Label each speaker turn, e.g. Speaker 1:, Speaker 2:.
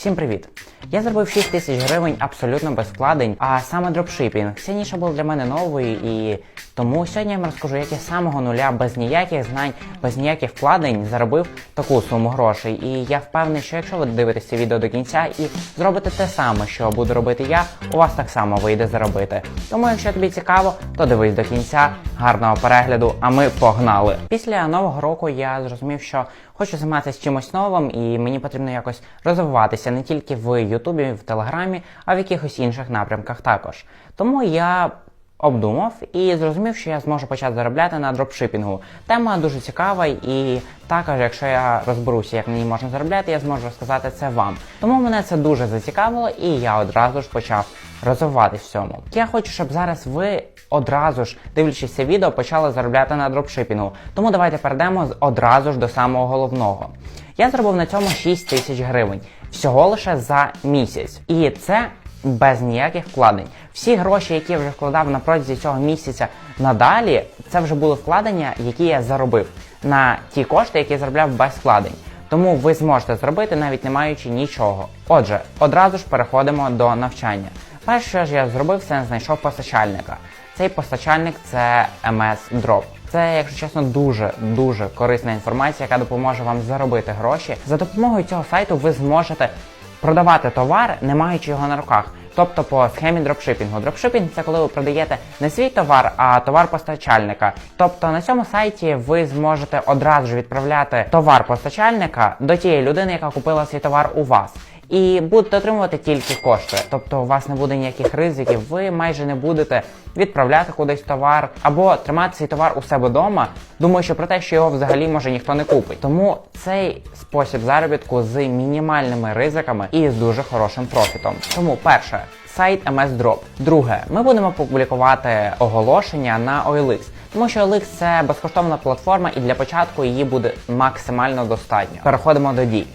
Speaker 1: Всім привіт! Я зробив 6 тисяч гривень абсолютно без вкладень, а саме дропшипінг. Ця ніша була для мене новою і тому сьогодні я вам розкажу, як я самого нуля, без ніяких знань, без ніяких вкладень заробив таку суму грошей. І я впевнений, що якщо ви дивитесь це відео до кінця і зробите те саме, що буду робити я, у вас так само вийде заробити. Тому, якщо тобі цікаво, то дивись до кінця. Гарного перегляду, а ми погнали. Після нового року я зрозумів, що хочу займатися чимось новим, і мені потрібно якось розвиватися не тільки в Ютубі, в Телеграмі, а в якихось інших напрямках також. Тому я обдумав і зрозумів, що я зможу почати заробляти на дропшипінгу. Тема дуже цікава, і також, якщо я розберуся, як на ній можна заробляти, я зможу розказати це вам. Тому мене це дуже зацікавило, і я одразу ж почав розвиватись в цьому. Я хочу, щоб зараз ви одразу ж, дивлячись відео, почали заробляти на дропшипінгу. Тому давайте перейдемо одразу ж до самого головного. Я зробив на цьому 6 тисяч гривень всього лише за місяць. І це без ніяких вкладень. Всі гроші, які я вже вкладав на протязі цього місяця надалі, це вже були вкладення, які я заробив на ті кошти, які я заробляв без вкладень. Тому ви зможете зробити навіть не маючи нічого. Отже, одразу ж переходимо до навчання. Перше, що ж я зробив, це знайшов постачальника. Цей постачальник це MS Drop. Це, якщо чесно, дуже дуже корисна інформація, яка допоможе вам заробити гроші. За допомогою цього сайту ви зможете продавати товар, не маючи його на руках. Тобто по схемі дропшипінгу. Дропшипінг це коли ви продаєте не свій товар, а товар постачальника. Тобто на цьому сайті ви зможете одразу ж відправляти товар постачальника до тієї людини, яка купила свій товар у вас. І будете отримувати тільки кошти. Тобто у вас не буде ніяких ризиків, ви майже не будете відправляти кудись товар або тримати цей товар у себе вдома, думаючи про те, що його взагалі може ніхто не купить. Тому цей спосіб заробітку з мінімальними ризиками і з дуже хорошим профітом. Тому перше. Сайт MS Drop. Друге, ми будемо публікувати оголошення на OLX, тому що OLX – це безкоштовна платформа, і для початку її буде максимально достатньо. Переходимо до дій.